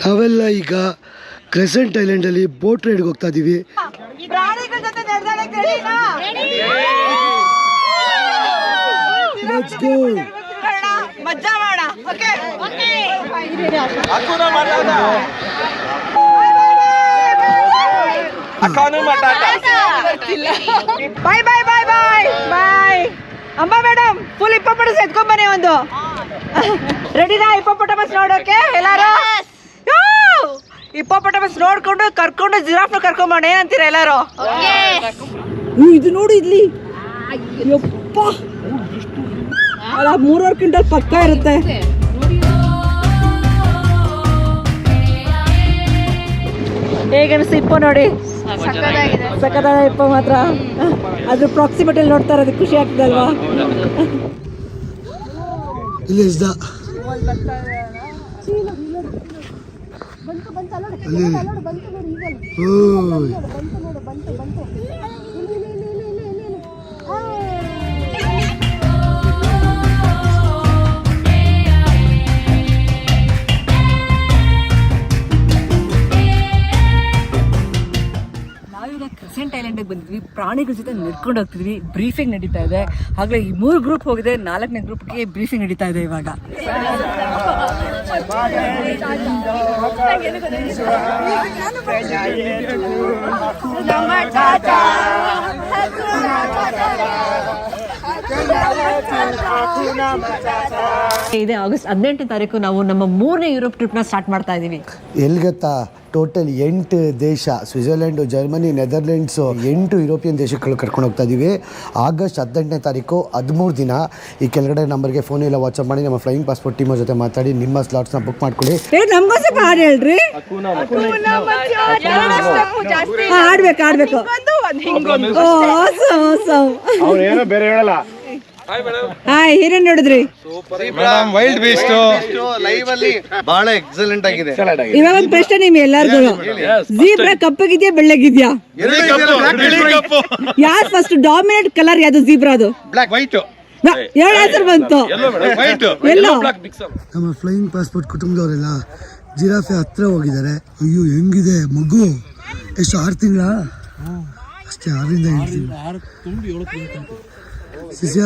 ನಾವೆಲ್ಲ ಈಗ Crescent ಐಲ್ಯಾಂಡಲ್ಲಿ boat ರೈಡ್ಗೆ ಹೋಗ್ತಾ ಇದ್ದೀವಿ ಬಾಯ್ ಬಾಯ್ ಬಾಯ್ ಬಾಯ್ ಬಾಯ್ ಅಮ್ಮ ಮೇಡಮ್ ಫುಲ್ ಇಪ್ಪಪಟಸ್ ಎತ್ಕೊಂಡ್ ಬನ್ನಿ ಒಂದು. ರೆಡಿನಾ ಇಪ್ಪಪಟಮಸ್ ನೋಡೋಕೆ? ಎಲ್ಲಾರು? ಇಪ್ಪಪಟಮಸ್ ನೋಡ್ಕೊಂಡು ಕರ್ಕೊಂಡು ಜಿರಾಫ್ನ ಕರ್ಕೊಂಬೋಣ ಏನಂತೀರ ಎಲ್ಲಾರು? ಇದು ನೋಡು ಇಲ್ಲಿ. ಯಪ್ಪ. ಅಲ್ಲ ಮೂರುವರೆ ಕ್ವಿಂಟಲ್ ಪಕ್ಕ ಇರುತ್ತೆ. ಹೇಗನ್ನಿಸ್ತು ಇಪ್ಪ ನೋಡಿ? ಸಕ್ಕತ್ತಾದ ಇಪ್ಪ ಮಾತ್ರ. ಅದ್ರ ಪ್ರಾಕ್ಸಿಮಿಟಿಯಲ್ಲಿ ನೋಡ್ತಾ ಇರೋದು ಖುಷಿ ಆಗ್ತದಲ್ವಾ? ಇಲ್ಲಿ ಇಸ್ದ ಅಲ್ಲಿ ಓಯ್. ನಾವೀಗ ಐಲ್ಯಾಂಡಿಗೆ ಬಂದಿದ್ವಿ. ಪ್ರಾಣಿಗಳ ಜೊತೆ ನಡ್ಕೊಂಡು ಹೋಗ್ತಿದ್ವಿ. ಬ್ರೀಫಿಂಗ್ ನಡೀತಾ ಇದೆ. ಹಾಗೆ ಈ ಮೂರು ಗ್ರೂಪ್ ಹೋಗಿದೆ. ನಾಲ್ಕನೇ ಗ್ರೂಪ್ಗೆ ಬ್ರೀಫಿಂಗ್ ನಡೀತಾ ಇದೆ ಇವಾಗ. ಇದೆ ಆಗಸ್ಟ್ ಹದಿನೆಂಟನೇ ತಾರೀಕು ನಾವು ನಮ್ಮ ಮೂರನೇ ಯುರೋಪ್ ಟ್ರಿಪ್ನ ಸ್ಟಾರ್ಟ್ ಮಾಡ್ತಾ ಇದೀವಿ. ಎಲ್ಲಿ ಗೊತ್ತಾ? ಟೋಟಲ್ ಎಂಟು ದೇಶ ಸ್ವಿಟ್ಜರ್ಲೆಂಡು ಜರ್ಮನಿ ನೆದರ್ಲೆಂಡ್ಸು ಎಂಟು ಯುರೋಪಿಯನ್ ದೇಶಗಳು ಕರ್ಕೊಂಡು ಹೋಗ್ತಾ ಇದ್ದೀವಿ ಆಗಸ್ಟ್ ಹದಿನೆಂಟನೇ ತಾರೀಕು ಹದಿಮೂರು ದಿನ. ಈ ಕೆಳಗಡೆ ನಂಬರ್ಗೆ ಫೋನ್ ಇಲ್ಲ ವಾಟ್ಸಪ್ ಮಾಡಿ ನಮ್ಮ ಫ್ಲೈಯಿಂಗ್ ಪಾಸ್ಪೋರ್ಟ್ ಟೀಮ್ ಜೊತೆ ಮಾತಾಡಿ ನಿಮ್ಮ ಸ್ಲಾಟ್ಸ್ನ ಬುಕ್ ಮಾಡ್ಕೊಳ್ಳಿ. ನಮ್ಗೂ ಸ್ವಲ್ಪ ಹಾಡು ಹೇಳ್ರಿ? ಆಡ್ಬೇಕು ಆಡ್ಬೇಕು ಅವ್ರೇನೋ ಬೇರೆ ಹೇಳಲ್ಲ. ಹಾಯ್ ಹಿರೇನ್ ನೋಡಿದ್ರಿ? ಮೇಡಮ್ ವೈಲ್ಡ್ ಬೀಸ್ಟ್ ಲೈವ್ ಅಲ್ಲಿ ಬಹಳ ಎಕ್ಸಲೆಂಟ್ ಆಗಿದೆ. ಇವಾಗ ಒಂದ್ ಪ್ರಶ್ನೆ ನಿಮ್ ಎಲ್ಲಾರ್ಗು ಜೀಬ್ರಾ ಕಪ್ಪಗಿದ್ಯಾ ಬೆಳ್ಳಗಿದ್ಯಾ? ಯಾರು ಫಸ್ಟ್ ಡಾಮಿನೇಟ್ ಕಲರ್ ಯಾವ್ದು ಜೀಬ್ರಾದು ಬ್ಲಾಕ್ ವೈಟ್ ಎರಡು ಆನ್ಸರ್ ಬಂತು. ವೈಟ್ ಎಲ್ಲೋ ನಮ್ಮ ಫ್ಲೈಯಿಂಗ್ ಪಾಸ್ಪೋರ್ಟ್ ಕುಟುಂಬದವರೆಲ್ಲ ಜಿರಾಫೆ ಹತ್ರ ಹೋಗಿದ್ದಾರೆ. ಅಯ್ಯೋ ಹೆಂಗಿದೆ ಮಗು? ಎಷ್ಟು ಆರು ತಿಂಗಳ? ಅಷ್ಟೇ ಆರರಿಂದ ಎಂಟು ತಿಂಗಳು ಶಿಷ್ಯ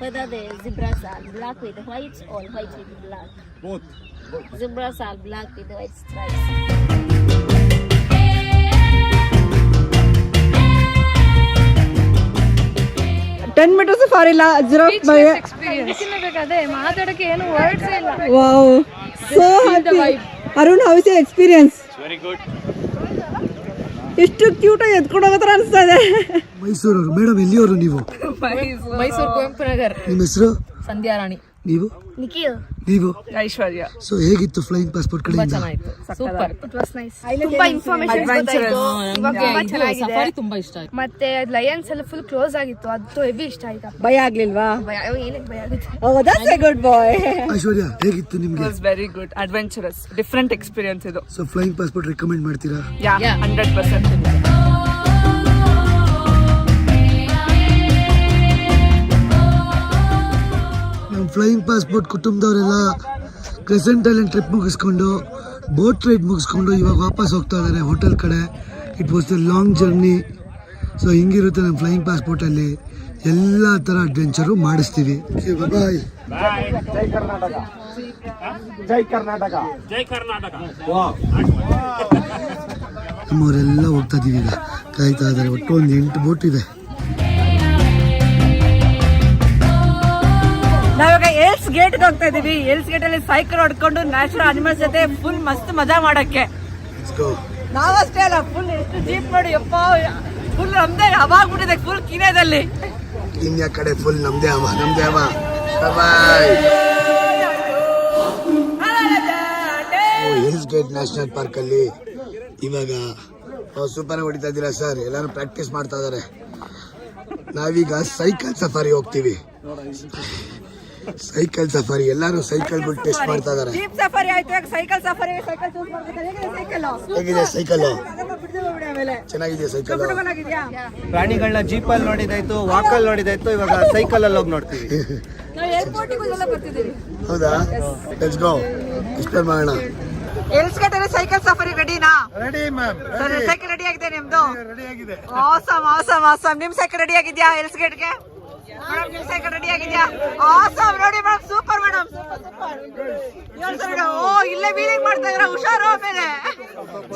Whether the zebras are black with white or white with black. Both. Zebras are black with white stripes. Ten metres for ಇಲ್ಲ ಜಿರಾಫ್ ಅದೇ ಮಾತಾಡಕ್ಕೆ ಏನು ವರ್ಡ್ಸ್ ಇಲ್ಲ wow so happy Arun house experience very good ಎಷ್ಟು cute ಆಗಿ ಎತ್ಕೊಂಡು ಹೋಗೋ ಥರ ಅನಿಸ್ತಾ ಇದೆ. ಮೈಸೂರವರು. ಮೇಡಮ್ ಎಲ್ಲಿಯವರು ನೀವು? ಮೈಸೂರು. ಕುವೆಂಪು ನಗರ್. ನಿಮ್ಮ ಹೆಸರು? ಸಂಧ್ಯಾ ರಾಣಿ ನೀವು? ನೀವು? ಐಶ್ವರ್ಯ. ಸೊ ಹೇಗಿತ್ತು ಫ್ಲೈಯಿಂಗ್ ಪಾಸ್ಪೋರ್ಟ್ ಕಡೆ ಚೆನ್ನಾಗಿತ್ತು. ಸೂಪರ್ ಇಟ್ ಇಷ್ಟ ಆಯ್ತು. ಮತ್ತೆ ಲಯನ್ಸ್ ಎಲ್ಲ ಫುಲ್ ಕ್ಲೋಸ್ ಆಗಿತ್ತು. ಅದು ಹೆವಿ ಇಷ್ಟ ಆಯ್ತಾ? ಭಯ ಆಗ್ಲಿಲ್ವಾ? ಭಯ. ಏನಕ್ಕೆ ಭಯ ಆಗುತ್ತೆ? ಗುಡ್ ಬಾಯ್ ಐಶ್ವರ್ಯ ಹೇಗಿತ್ತು ನಿಮಗೆ? It very good adventurous different experience ಇದು. ಸೊ ಫ್ಲೈಯಿಂಗ್ ಪಾಸ್ಪೋರ್ಟ್ ರೆಕಮೆಂಡ್ ಮಾಡ್ತೀರಾ? ಯಾ 100% ಫ್ಲೈಯಿಂಗ್ ಪಾಸ್ಪೋರ್ಟ್ ಕುಟುಂಬದವರೆಲ್ಲ ಕ್ರೆಸೆಂಟ್ ಐಲ್ಯಾಂಡ್ ಟ್ರಿಪ್ ಮುಗಿಸ್ಕೊಂಡು ಬೋಟ್ ರೈಡ್ ಮುಗಿಸ್ಕೊಂಡು ಇವಾಗ ವಾಪಸ್ ಹೋಗ್ತಾ ಇದ್ದಾರೆ ಹೋಟೆಲ್ ಕಡೆ. It was the long journey so ಹಿಂಗಿರುತ್ತೆ ನಮ್ಮ ಫ್ಲೈಯಿಂಗ್ ಪಾಸ್ಪೋರ್ಟಲ್ಲಿ ಎಲ್ಲ ಥರ ಅಡ್ವೆಂಚರು ಮಾಡಿಸ್ತೀವಿ. ಬಾಯ್ ಜೈ ಕರ್ನಾಟಕ. ನಮ್ಮವರೆಲ್ಲ ಹೋಗ್ತಾ ಇದೀವಿ ಈಗ. ಕಾಯ್ತಾ ಇದ್ದಾರೆ ಒಟ್ಟು ಒಂದು ಎಂಟು ಬೋಟ್ ಇದೆ. ನಾವಿವಾಗ ಎಲ್ಸ್ ಗೇಟ್ ಹೋಗ್ತಾ ಇದೀವಿ. ಎಲ್ಸ್ ಗೇಟ್ ಅಲ್ಲಿ ಸೈಕಲ್ ಹೊಡ್ಕೊಂಡು ನ್ಯಾಚುರಲ್ ಅನಿಮಲ್ಸ್ ಜೊತೆ ಫುಲ್ ಮಸ್ತ್ ಮಜಾ ಮಾಡಕ್ಕೆ. ನಾವಷ್ಟೇ ಅಲ್ಲ ಫುಲ್ ಎಷ್ಟು ಜೀಪ್ ನೋಡಿ ಯಪ್ಪ ಫುಲ್ ನಮ್ದೇ ಹವಾಗ್ಬಿಟ್ಟಿದೆ ಫುಲ್ ಕಿನೇದಲ್ಲಿ. ಇನ್ಯಾ ಕಡೆ ಫುಲ್ ನಮ್ದೇ ಅವ ನಮ್ದೇ ಅವ ಬಾಯ್ ಹಿಲ್ಸ್ ಗೇಟ್ ನ್ಯಾಷನಲ್ ಪಾರ್ಕ್ ಅಲ್ಲಿ ಇವಾಗ ಸೂಪರ್ ಹೊಡಿತಾ ಇದ್ದೀರಾ ಸರ್ ಎಲ್ಲಾರು ಪ್ರಾಕ್ಟೀಸ್ ಮಾಡ್ತಾ ಇದಾರೆ. ನಾವೀಗ ಸೈಕಲ್ ಸಫಾರಿ ಹೋಗ್ತೀವಿ. ಸೈಕಲ್ ಸಫಾರಿ ಎಲ್ಲಾರು ಸೈಕಲ್ ಬಿಟ್ಟು ಟೆಸ್ಟ್ ಮಾಡ್ತಾ ಇದಾರೆ. ಜೀಪ್ ಸಫಾರಿ ಆಯ್ತು ಸೈಕಲ್ ಸಫಾರಿ ಸೈಕಲ್ ಚೂಸ್ ಹೇಗಿದೆ ಸೈಕಲ್ ಹೇಗಿದೆ ಸೈಕಲ್ ಚೆನ್ನಾಗಿದೆ ಸೈಕಲ್ ಪ್ರಾಣಿಗಳನ್ನ ಜೀಪಲ್ಲಿ ನೋಡಿದಾಯ್ತು ಅಲ್ಲಿ ನೋಡಿದಾಯ್ತು ಇವಾಗ ಸೈಕಲ್ ಅಲ್ಲಿ ಹೋಗಿ ನೋಡ್ತೀವಿ. ಹೌದಾ? ಲೆಟ್ಸ್ ಗೋ ಎಕ್ಸ್ಪ್ಲೇನ್ ಮಾಡೋಣ? ಎಲ್ಸ್ ಗೇಟ್ ಅಲ್ಲಿ ಸೈಕಲ್ ಸಫಾರಿ ರೆಡಿನಾ ready ma'am sir cycle ready ಆಗಿದೆ ನಿಮ್ದು? ರೆಡಿ ಆಗಿದೆ. ಆಸಮ್ ಆಸಮ್ ಆಸಮ್ ನಿಮ್ ಸೈಕಲ್ ರೆಡಿ ಆಗಿದ್ಯಾ ಎಲ್ಸ್ ಗೇಟ್ಗೆ ಮೇಡಮ್ ರೆಡಿ ಆಗಿದ್ಯಾ? ಆಸಮ್ ನೋಡಿ ಮೇಡಮ್ ಸೂಪರ್ ಮೇಡಮ್. ಓ ಇಲ್ಲೇ ಬೀಲಿಂಗ್ ಮಾಡ್ತಾ ಇದ್ರ ಹುಷಾರು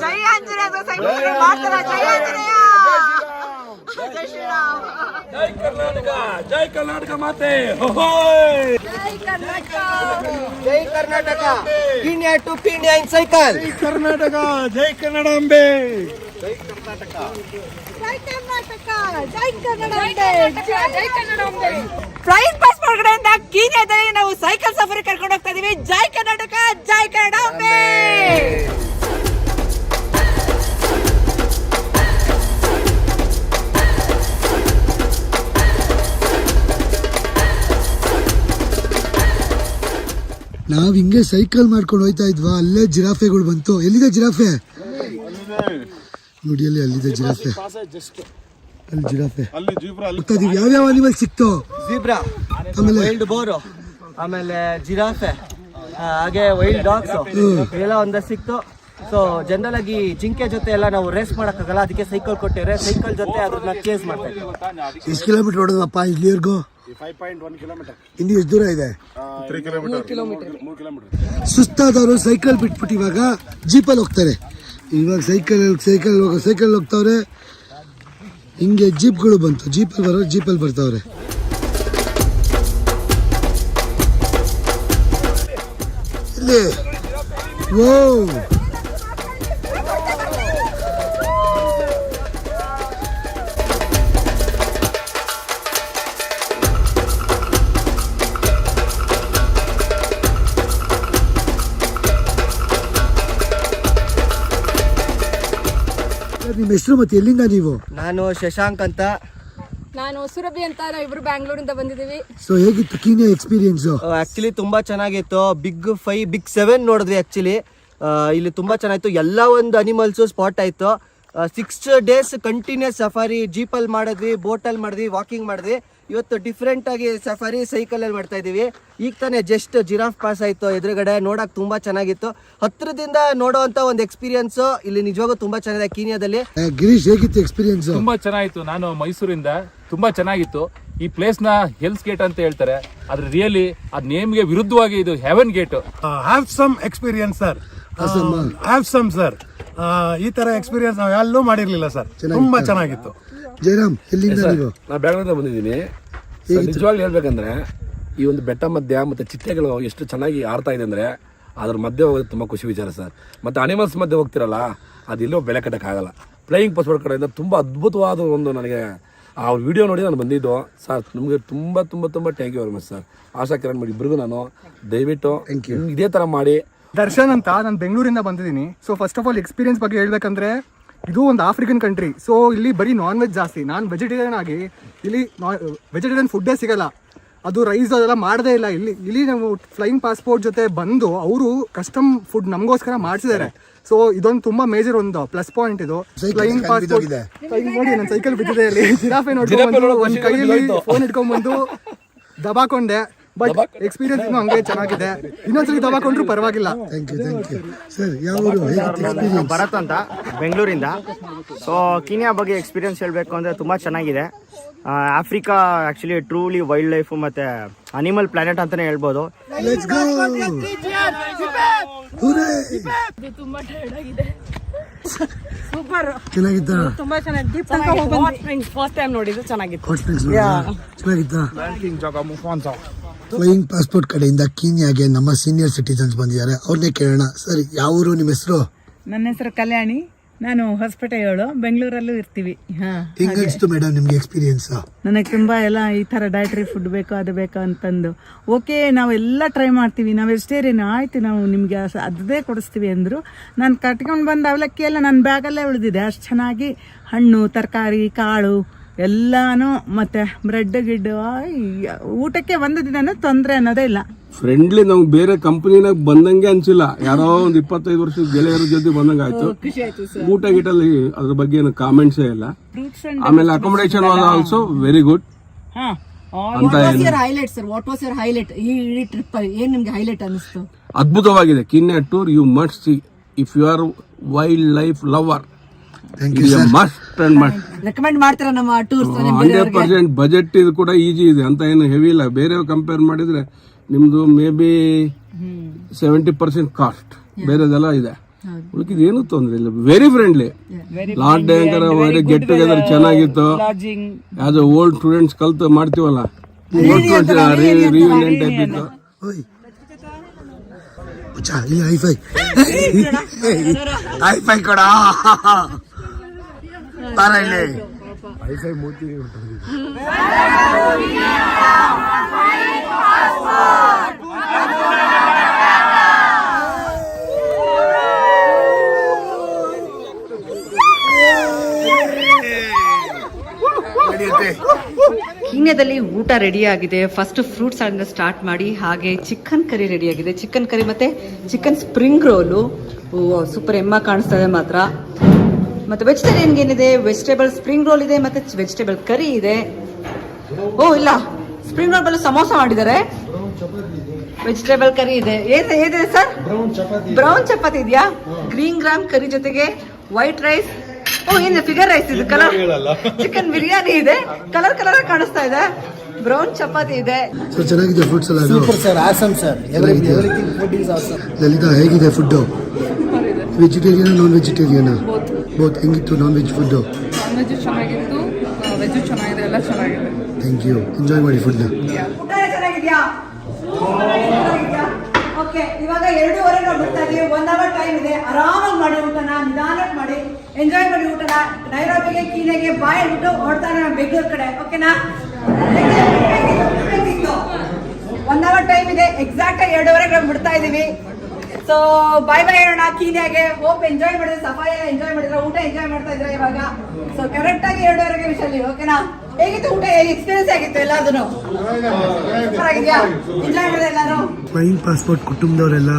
ಜೈ ಆಂಜನೇಯ ಅಂತ ಸೈಕಲ್ ಮಾಡ್ತಾರ? ಜೈ ಆಂಜನೇಯ. ಜೈ ಶ್ರೀರಾಮ್. ಜೈ Karnataka Peenya to Peenya in cycle Karnataka. Jai Kannadambe flying pass ಹೊರಗಡೆಯಿಂದ ಕೀನ್ಯಾದಲ್ಲಿ ನಾವು ಸೈಕಲ್ ಸಫರಿ ಕರ್ಕೊಂಡು ಹೋಗ್ತಾ ಇದೀವಿ. ಜೈ ಕರ್ನಾಟಕ ಜೈ ಕನ್ನಡ ನಾವ್ ಹಿಂಗೆ ಸೈಕಲ್ ಮಾಡ್ಕೊಂಡು ಹೋಯ್ತಾ ಇದ್ವಾ ಅಲ್ಲೇ ಜಿರಾಫೆಗಳು ಬಂತು. ಎಲ್ಲಿದೆ ಜಿರಾಫೆ? ನೋಡಿ ಅಲ್ಲಿ ಅಲ್ಲಿದೆ ಜಿರಾಫೆ. ಅಲ್ಲಿ ಜಿರಾಫೆ. ಅಲ್ಲಿ ಯಾವ ಅಲ್ಲಿ ಯಾವ ಅನಿಮಲ್ ಸಿಕ್ತು? ಜೀಬ್ರಾ. ಆಮೇಲೆ? ವೈಲ್ಡ್ ಬೋರು ಆಮೇಲೆ ಜಿರಾಫೆ. ಹಾಗೆ ವೈಲ್ಡ್ ಡಾಗ್ಸ್ ಎಲ್ಲ ಒಂದ ಸಿಕ್ತು. ಸೊ ಜನರಲ್ ಆಗಿ ಜಿಂಕೆ ಜೊತೆ ಎಲ್ಲ ನಾವು ರೇಸ್ ಮಾಡಕ್ಕಾಗಲ್ಲ. ಅದಕ್ಕೆ ಸೈಕಲ್ ಕೊಟ್ಟಿದ್ರೆ ಸೈಕಲ್ ಜೊತೆ ಅದನ್ನ ಚೇಸ್ ಮಾಡ್ತಾ ಇದ್ದೀವಿ. ಎಷ್ಟು ಕಿಲೋಮೀಟರ್ ಹೊಡೆದಪ್ಪ ಇಲ್ಲಿವರೆಗೂ? ಇನ್ನು ಎಷ್ಟು ದೂರ ಇದೆ? ಸುಸ್ತಾದವರು ಸೈಕಲ್ ಬಿಟ್ಬಿಟ್ಟು ಇವಾಗ ಜೀಪಲ್ಲಿ ಹೋಗ್ತಾರೆ. ಇವಾಗ ಸೈಕಲ್ ಸೈಕಲ್ ಸೈಕಲ್ ಹೋಗ್ತಾವ್ರೆ ಹಿಂಗೆ ಜೀಪ್ಗಳು ಬಂತು. ಜೀಪಲ್ಲಿ ಬರೋ ಜೀಪಲ್ಲಿ ಬರ್ತಾವ್ರೆ. ಇಲ್ಲಿ. ಓ! ನಿಮ್ಮ ಹೆಸರು ಮತ್ತೆ ಎಲ್ಲಿಂದ ನೀವು? ನಾನು ಶಶಾಂಕ್ ಅಂತ. ನಾನು ಸುರಭಿ ಅಂತ ನಾವು ಇಬ್ರು ಬ್ಯಾಂಗ್ಳೂರಿಂದ ಬಂದಿದ್ದೀವಿ. ಸೊ ಹೇಗಿತ್ತು ಕೀನಿಯ ಎಕ್ಸ್ಪೀರಿಯನ್ಸ್ ಆಕ್ಚುಲಿ ತುಂಬಾ ಚೆನ್ನಾಗಿತ್ತು. ಬಿಗ್ ಫೈ ಬಿಗ್ ಸೆವೆನ್ ನೋಡಿದ್ವಿ ಆಕ್ಚುಲಿ ಇಲ್ಲಿ ತುಂಬಾ ಚೆನ್ನಾಗಿತ್ತು. ಎಲ್ಲ ಒಂದು ಅನಿಮಲ್ಸು ಸ್ಪಾಟ್ ಆಯ್ತು. ಸಿಕ್ಸ್ ಡೇಸ್ ಕಂಟಿನ್ಯೂಸ್ ಸಫಾರಿ ಜೀಪಲ್ಲಿ ಮಾಡಿದ್ವಿ ಬೋಟಲ್ಲಿ ಮಾಡಿದ್ವಿ ವಾಕಿಂಗ್ ಮಾಡಿದ್ವಿ. ಇವತ್ತು ಡಿಫ್ರೆಂಟ್ ಆಗಿ ಸಫಾರಿ ಸೈಕಲಲ್ಲಿ ಮಾಡ್ತಾ ಇದೀವಿ ಈಗ ತಾನೇ ಜಸ್ಟ್ ಜಿರಾಫ್ ಪಾಸ್ ಆಯ್ತು ಎದುರುಗಡೆ ನೋಡಕ್ ತುಂಬಾ ಚೆನ್ನಾಗಿತ್ತು. ಹತ್ತಿರದಿಂದ ನೋಡುವಂತ ಒಂದು ಎಕ್ಸ್ಪೀರಿಯನ್ಸ್ ಇಲ್ಲಿ ನಿಜವಾಗೂ ತುಂಬಾ ಚೆನ್ನಾಗಿದೆ ಕೀನಿಯಾದಲ್ಲಿ. ಗಿರೀಶ್ ಹೇಗಿತ್ತು ಎಕ್ಸ್ಪೀರಿಯನ್ಸ್ ತುಂಬಾ ಚೆನ್ನಾಗಿತ್ತು. ನಾನು ಮೈಸೂರಿಂದ ತುಂಬಾ ಚೆನ್ನಾಗಿತ್ತು. ಈ ಪ್ಲೇಸ್ನ ಹೆಲ್ಸ್ ಗೇಟ್ ಅಂತ ಹೇಳ್ತಾರೆ. ಆದ್ರೆ ರಿಯಲಿ ಅದ್ ನೇಮ್ಗೆ ವಿರುದ್ಧವಾಗಿ ಇದು heaven gate have some experience sir have some sir ಈ ತರ ಎಕ್ಸ್ಪೀರಿಯನ್ಸ್ ನಾವು ಎಲ್ಲೂ ಮಾಡಿರ್ಲಿಲ್ಲ ಸರ್ ತುಂಬಾ ಚೆನ್ನಾಗಿತ್ತು. ಜಯರಾಮ್ ಎಲ್ಲಿಂದ ನೀವು? ನಾ ಬೆಂಗಳೂರಿಂದ ಬಂದಿದ್ದೀನಿ. ನಿಜವಾಗ್ಲೂ ಹೇಳ್ಬೇಕಂದ್ರೆ ಈ ಒಂದು ಬೆಟ್ಟ ಮಧ್ಯ ಮತ್ತೆ ಚಿಟ್ಟೆಗಳು ಎಷ್ಟು ಚೆನ್ನಾಗಿ ಆಡ್ತಾ ಇದೆ ಅಂದ್ರೆ ಅದ್ರ ಮಧ್ಯೆ ಹೋಗೋದು ತುಂಬಾ ಖುಷಿ ವಿಚಾರ ಸರ್. ಮತ್ತೆ ಅನಿಮಲ್ಸ್ ಮಧ್ಯೆ ಹೋಗ್ತಿರಲ್ಲ ಅದೆಲ್ಲೋ ಬೆಲೆ ಕಟ್ಟೋಕ್ಕಾಗಲ್ಲ. ಫ್ಲೈಯಿಂಗ್ ಪಾಸ್ಪೋರ್ಟ್ ಕಡೆಯಿಂದ ತುಂಬಾ ಅದ್ಭುತವಾದ ಒಂದು ನನಗೆ ಆ ವಿಡಿಯೋ ನೋಡಿ ನಾನು ಬಂದಿದ್ದು. ಸರ್ ನಿಮಗೆ ತುಂಬ ತುಂಬ ತುಂಬ thank you very much sir. Asha Kiran ಮಾಡಿ ಇಬ್ಬರಿಗೂ ನಾನು ದಯವಿಟ್ಟು ಇದೇ ತರ ಮಾಡಿ. ದರ್ಶನ್ ಅಂತ ನಾನು ಬೆಂಗಳೂರಿಂದ ಬಂದಿದ್ದೀನಿ. So first of all experience ಬಗ್ಗೆ ಹೇಳ್ಬೇಕಂದ್ರೆ ಇದು ಒಂದು ಆಫ್ರಿಕನ್ ಕಂಟ್ರಿ ಸೊ ಇಲ್ಲಿ ಬರೀ ನಾನ್ ವೆಜ್ ಜಾಸ್ತಿ. ನಾನು ವೆಜಿಟೇರಿಯನ್ ಆಗಿ ಇಲ್ಲಿ ವೆಜಿಟೇರಿಯನ್ ಫುಡ್ಡೇ ಸಿಗಲ್ಲ. ಅದು ರೈಸ್ ಅದೆಲ್ಲ ಮಾಡದೇ ಇಲ್ಲ. ಇಲ್ಲಿ ಇಲ್ಲಿ ನಾವು ಫ್ಲೈಯಿಂಗ್ ಪಾಸ್ಪೋರ್ಟ್ ಜೊತೆ ಬಂದು ಅವರು ಕಸ್ಟಮ್ ಫುಡ್ ನಮಗೋಸ್ಕರ ಮಾಡಿಸಿದ್ದಾರೆ. ಸೊ ಇದೊಂದು ತುಂಬಾ ಮೇಜರ್ ಒಂದು ಪ್ಲಸ್ ಪಾಯಿಂಟ್ ಇದು. ಫ್ಲೈಯಿಂಗ್ ಪಾಸ್ಪೋರ್ಟ್ ನೋಡಿ ನನ್ನ ಸೈಕಲ್ ಬಿಟ್ಟಿದೆ ಅಲ್ಲಿ ಜಿರಾಫೆ ನೋಡ್ಕೊಂಡು ಒಂದು ಕೈಯಲ್ಲಿ ಫೋನ್ ಇಟ್ಕೊಂಡ್ಬಂದು ದಬಾಕೊಂಡೆ. ಬಟ್ ಎಕ್ಸ್ಪೀರಿಯನ್ಸ್ ಇನ್ನೂ ಹಂಗೆ ಚೆನ್ನಾಗಿದೆ. ಇನ್ನೊಂದ್ಸರಿ ತಗೊಂಡ್ರು ಪರವಾಗಿಲ್ಲ. Thank you thank you sir ಯಾವ ಊರು? ಹೇಗಿತ್ತು ಎಕ್ಸ್ಪೀರಿಯನ್ಸ್ ಭರತ್ ಅಂತ ಬೆಂಗಳೂರಿಂದ. ಸೊ ಕೀನಿಯಾ ಬಗ್ಗೆ ಎಕ್ಸ್ಪೀರಿಯನ್ಸ್ ಹೇಳಬೇಕು ಅಂದರೆ ತುಂಬ ಚೆನ್ನಾಗಿದೆ. Africa actually truly wild life ಮತ್ತು ಅನಿಮಲ್ ಪ್ಲಾನೆಟ್ ಅಂತಲೇ ಹೇಳ್ಬೋದು. Let's go ಹೂರೇ! ಸೂಪರ್ ಚೆನ್ನಾಗಿತ್ತು ತುಂಬಾ ಚೆನ್ನಾಗಿ ಡೀಪ್ ಫಸ್ಟ್ ಟೈಮ್ ನೋಡಿದ್ದು ಚೆನ್ನಾಗಿತ್ತು. ಹಾಟ್ ಸ್ಪ್ರಿಂಗ್ಸ್ ಚೆನ್ನಾಗಿತ್ತಾ ಫ್ಲೈಯಿಂಗ್ ಪಾಸ್ಪೋರ್ಟ್ ಕಡೆಯಿಂದ ಕೀನ್ಯಾಗೆ ನಮ್ಮ ಸೀನಿಯರ್ ಸಿಟಿಸನ್ಸ್ ಬಂದಿದ್ದಾರೆ. ಅವ್ರನ್ನೇ ಕೇಳೋಣ. ಸರ್ ಯಾವ ಊರು ನಿಮ್ಮ ಹೆಸರು? ನನ್ನ ಹೆಸರು ಕಲ್ಯಾಣಿ. ನಾನು ಹೊಸಪೇಟೆಯವಳು ಬೆಂಗಳೂರಲ್ಲೂ ಇರ್ತೀವಿ. ಹಾ ಮೇಡಮ್ ನಿಮಗೆ ಎಕ್ಸ್ಪೀರಿಯನ್ಸ್ ನನಗೆ ತುಂಬ ಎಲ್ಲ ಈ ಥರ ಡಯಟ್ರಿ ಫುಡ್ ಬೇಕು ಅದು ಬೇಕು ಅಂತಂದು. ಓಕೆ ನಾವೆಲ್ಲ ಟ್ರೈ ಮಾಡ್ತೀವಿ. ನಾವು ವೆಜಿಟೇರಿಯನ್ ಆಯಿತು ನಾವು ನಿಮಗೆ ಅದೇ ಕೊಡಿಸ್ತೀವಿ ಅಂದರು. ನಾನು ಕಟ್ಕೊಂಡು ಬಂದ ಅವಲಕ್ಕಿ ಎಲ್ಲ ನನ್ನ ಬ್ಯಾಗಲ್ಲೇ ಉಳಿದಿದೆ. ಅಷ್ಟು ಚೆನ್ನಾಗಿ ಹಣ್ಣು ತರಕಾರಿ ಕಾಳು ಎಲ್ಲಾನು ಮತ್ತೆ ಬ್ರೆಡ್ ಗಿಡ್ ಊಟಕ್ಕೆ ಒಂದು ದಿನನೂ ತೊಂದರೆ ಅನ್ನೋದೇ ಇಲ್ಲ. ಫ್ರೆಂಡ್ಲಿ ನಾವು ಬೇರೆ ಕಂಪನಿನಾಗ ಬಂದಂಗೆ ಅನ್ಸಿಲ್ಲ. ಯಾರೋ ಒಂದ್ ಇಪ್ಪತ್ತೈದು ವರ್ಷದ ಗೆಳೆಯರ ಜೊತೆ ಬಂದಂಗ ಆಯ್ತು. ಖುಷಿ ಆಯ್ತು ಸರ್. ಊಟ ಗಿಟಲ್ಲಿ ಅದ್ರ ಬಗ್ಗೆ ಏನು ಕಾಮೆಂಟ್ಸೇ ಇಲ್ಲ. ಆಮೇಲೆ accommodation also very good highlight sir what was your highlight ಈ ಇಡೀ ಟ್ರಿಪ್ ಏನ್ ನಿಮ್ಗೆ ಹೈಲೈಟ್ ಅನಿಸ್ತು ಅದ್ಭುತವಾಗಿದೆ. Kenya tour you must see if you are wildlife lover thank you must and must recommend ಮಾಡ್ತೀರಾ ನಮ್ಮ ಟೂರ್ಸ್ ಹಂಡ್ರೆಡ್ ಪರ್ಸೆಂಟ್ ಬಜೆಟ್ ಇದು ಕೂಡ ಈಜಿ ಇದೆ ಅಂತ ಏನು ಹೆವಿ ಇಲ್ಲ ಬೇರೆ ಕಂಪೇರ್ ಮಾಡಿದ್ರೆ ನಿಮ್ದು maybe seventy percent cost ಬೇರೆದೆಲ್ಲ ಇದೆ ಉಳ್ಕಿದೇನು ತೊಂದ್ರೆ ಇಲ್ಲ very friendly last day very get together ಚೆನ್ನಾಗಿತ್ತು ಯಾವ್ದು ಓಲ್ಡ್ ಸ್ಟೂಡೆಂಟ್ಸ್ ಕಲ್ತು ಮಾಡ್ತೀವಲ್ಲ ರಿಯೂನಿಯನ್ ಟೈಪ್ ಇತ್ತು ಇಲ್ಲಿ ಹೈಫೈ ಹೈಫೈ ಕೊಡ ಇಲ್ಲಿ. ಕೀನ್ಯದಲ್ಲಿ ಊಟ ರೆಡಿ ಆಗಿದೆ. ಫಸ್ಟ್ ಫ್ರೂಟ್ಸ್ ಸಾಲಿಂದ ಸ್ಟಾರ್ಟ್ ಮಾಡಿ ಹಾಗೆ ಚಿಕನ್ ಕರಿ ರೆಡಿ ಆಗಿದೆ. ಚಿಕನ್ ಕರಿ ಮತ್ತೆ ಚಿಕನ್ ಸ್ಪ್ರಿಂಗ್ ರೋಲು ಸೂಪರ್ ಎಮ್ಮ ಕಾಣಿಸ್ತದೆ ಇದೆ ಮಾತ್ರ. ಮತ್ತೆ ವೆಜಿಟೇರಿಯನ್ ಏನಿದೆ? ವೆಜಿಟೇಬಲ್ ಸ್ಪ್ರಿಂಗ್ ರೋಲ್ ಇದೆ ಮತ್ತೆ ವೆಜಿಟೇಬಲ್ ಕರಿ ಇದೆ. ಓ ಇಲ್ಲ. ಸ್ಪ್ರಿಂಗ್ ರೋಲ್ ಬಲ್ಲ ಸಮೋಸ ಮಾಡಿದ್ದಾರೆ. ವೆಜಿಟೇಬಲ್ ಕರಿ ಇದೆ. ಏನು ಏನಿದೆ ಸರ್ ಬ್ರೌನ್ ಚಪಾತಿ ಇದೆಯಾ? ಗ್ರೀನ್ ಗ್ರಾಮ್ ಕರಿ ಜೊತೆಗೆ ವೈಟ್ ರೈಸ್ ಓ ಏನಿದೆ ಫಿಗರ್ ರೈಸ್ ಇದೆ. ಕಲರ್ ಚಿಕನ್ ಬಿರಿಯಾನಿ ಇದೆ. ಕಲರ್ ಕಲರ್ ಕಾಣಿಸ್ತಾ ಇದೆ. ಬ್ರೌನ್ ಚಪಾತಿ ಇದೆ. ಸರ್ ಚೆನ್ನಾಗಿದೆ ಫುಡ್ಸ್ ಎಲ್ಲ ಸರ್ ಆಸಮ್ ಸರ್ ಲಲಿತಾ ಹೇಗಿದೆ food vegetarian non vegetarian both ಹೆಂಗಿತ್ತು non veg food non veg ಚೆನ್ನಾಗಿತ್ತು ವೆಜ್ ಚೆನ್ನಾಗಿದೆ ಎಲ್ಲ ಚೆನ್ನಾಗಿದೆ. ಥ್ಯಾಂಕ್ ಯು ಎಂಜಾಯ್ ಮಾಡಿ ಫುಡ್ ಊಟ ಚೆನ್ನಾಗಿದ್ಯಾ? ಓಕೆ ಇವಾಗ ಎರಡೂವರೆ ನಾವು ಬಿಡ್ತಾ ಇದೀವಿ. ಒನ್ ಅವರ್ ಟೈಮ್ ಇದೆ. ಆರಾಮಾಗಿ ಮಾಡಿ ಊಟನ ನಿಧಾನಕ್ಕೆ ಮಾಡಿ. ಎಂಜಾಯ್ ಮಾಡಿ ಊಟನ. ನೈರೋಬಿಗೆ ಕೀನೆಗೆ ಬಾಯಿ ಬಿಟ್ಟು ಹೊಡ್ತಾನೆ ನಮ್ಮ ಬೆಂಗಳೂರು ಕಡೆ. ಓಕೆನಾ ಒನ್ ಅವರ್ ಟೈಮ್ ಇದೆ. ಎಕ್ಸಾಕ್ಟ್ ಆಗಿ ಎರಡೂವರೆಗೆ ನಾವು ಬಿಡ್ತಾ ಇದೀವಿ. ಸೊ ಬಾಯ್ ಬಾಯ್ ಹೇಳೋಣ ಕೀನ್ಯಾಗೆ ಹೋಪ್ ಎಂಜಾಯ್ ಮಾಡಿದ್ರೆ ಸಫಾಯ ಎಂಜಾಯ್ ಮಾಡಿದ್ರೆ ಊಟ ಎಂಜಾಯ್ ಮಾಡ್ತಾ ಇದ್ರೆ ಇವಾಗ. ಸೊ ಕರೆಕ್ಟ್ ಆಗಿ ಎರಡೂವರೆಗೆ ವಿಷಯಲ್ಲಿ ಓಕೆನಾ ಹೇಗಿತ್ತು ಊಟ? ಎಕ್ಸ್ಪೀರಿಯನ್ಸ್ ಆಗಿತ್ತು ಎಲ್ಲಾದ್ರು ಎಂಜಾಯ್ ಮಾಡಿದ್ರೆ ಎಲ್ಲಾರು ಫ್ಲೈಯಿಂಗ್ ಪಾಸ್ಪೋರ್ಟ್ ಕುಟುಂಬದವರೆಲ್ಲ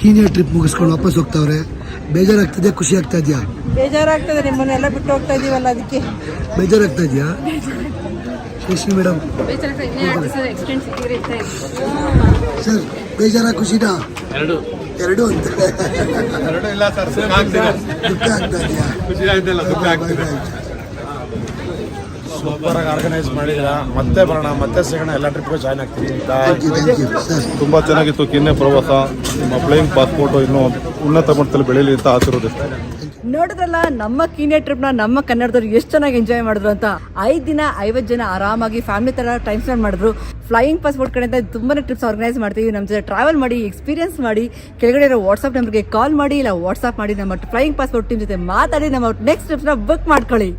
ಕೀನ್ಯಾ ಟ್ರಿಪ್ ಮುಗಿಸ್ಕೊಂಡು ವಾಪಸ್ ಹೋಗ್ತಾವ್ರೆ. ಬೇಜಾರಾಗ್ತದೆ ಖುಷಿ ಆಗ್ತಾ ಇದೆಯಾ? ಬೇಜಾರಾಗ್ತದೆ ನಿಮ್ಮನ್ನೆಲ್ಲ ಬಿಟ್ಟು ಹೋಗ್ತಾ ಇದೀವಲ್ಲ ಅದಕ್ಕೆ. ಬೇಜಾರಾಗ್ತಾ ಇದೆಯಾ? ಖುಷಿ ಮೇಡಮ್. ಸರ್ ಬೇಜಾರ ಖುಷಿನಾ? ಎರಡು. ಎರಡು ಅಂತ. ಎರಡು ಇಲ್ಲ ಸರ್ ದುಃಖ ಆಗ್ತಾ ಇದೆಯಾ ಖುಷಿ ಆಗ್ತಿಲ್ಲ ದುಃಖ ಆಗ್ತಿದೆ. ಸೂಪರ್ ಆಗಿ ಆರ್ಗನೈಸ್ ಮಾಡಿದ್ರ? ಮತ್ತೆ ಬರೋಣ ಮತ್ತೆ ಸಿಗೋಣ ಎಲ್ಲ ಟ್ರಿಪ್ಗೂ ಜಾಯ್ನ್ ಆಗ್ತೀವಿ ತುಂಬಾ ಚೆನ್ನಾಗಿತ್ತು ಕಿನ್ನೆ ಪ್ರವಾಸ ನಿಮ್ಮ ಫ್ಲೈಯಿಂಗ್ ಪಾಸ್ಪೋರ್ಟ್ ಇನ್ನೂ ಉನ್ನತ ಮಟ್ಟದಲ್ಲಿ ಬೆಳೀಲಿ ಅಂತ ಆಶೀರ್ವದಿಸ್ತೇನೆ ನೋಡಿದ್ರಲ್ಲ, ನಮ್ಮ ಕೀನೆ ಟ್ರಿಪ್ನ ನಮ್ಮ ಕನ್ನಡದವ್ರು ಎಷ್ಟು ಚೆನ್ನಾಗಿ ಎಂಜಾಯ್ ಮಾಡಿದ್ರು ಅಂತ. ಐದು ದಿನ ಐವತ್ತು ಜನ ಆರಾಮಾಗಿ ಫ್ಯಾಮಿಲಿ ತರ ಟೈಮ್ ಸ್ಪೆಂಡ್ ಮಾಡಿದ್ರು. ಫ್ಲೈಯಿಂಗ್ ಪಾಸ್ಪೋರ್ಟ್ ಕಡೆಯಿಂದ ತುಂಬಾನೇ ಟ್ರಿಪ್ಸ್ ಆರ್ಗನೈಸ್ ಮಾಡ್ತೀವಿ. ನಮ್ಮ ಜೊತೆ ಟ್ರಾವೆಲ್ ಮಾಡಿ ಎಕ್ಸ್ಪೀರಿಯನ್ಸ್ ಮಾಡಿ, ಕೆಳಗಡೆ ಇರೋ ವಾಟ್ಸ್ಆಪ್ ನಂಬರ್ಗೆ ಕಾಲ್ ಮಾಡಿ, ಇಲ್ಲ ವಾಟ್ಸ್ಆಪ್ ಮಾಡಿ ನಮ್ಮ ಫ್ಲೈಯಿಂಗ್ ಪಾಸ್ಪೋರ್ಟ್ ಟೀಮ್ ಜೊತೆ ಮಾತಾಡಿ, ನಮ್ಮ ನೆಕ್ಸ್ಟ್ ಟ್ರಿಪ್ನ ಬುಕ್ ಮಾಡ್ಕೊಳ್ಳಿ.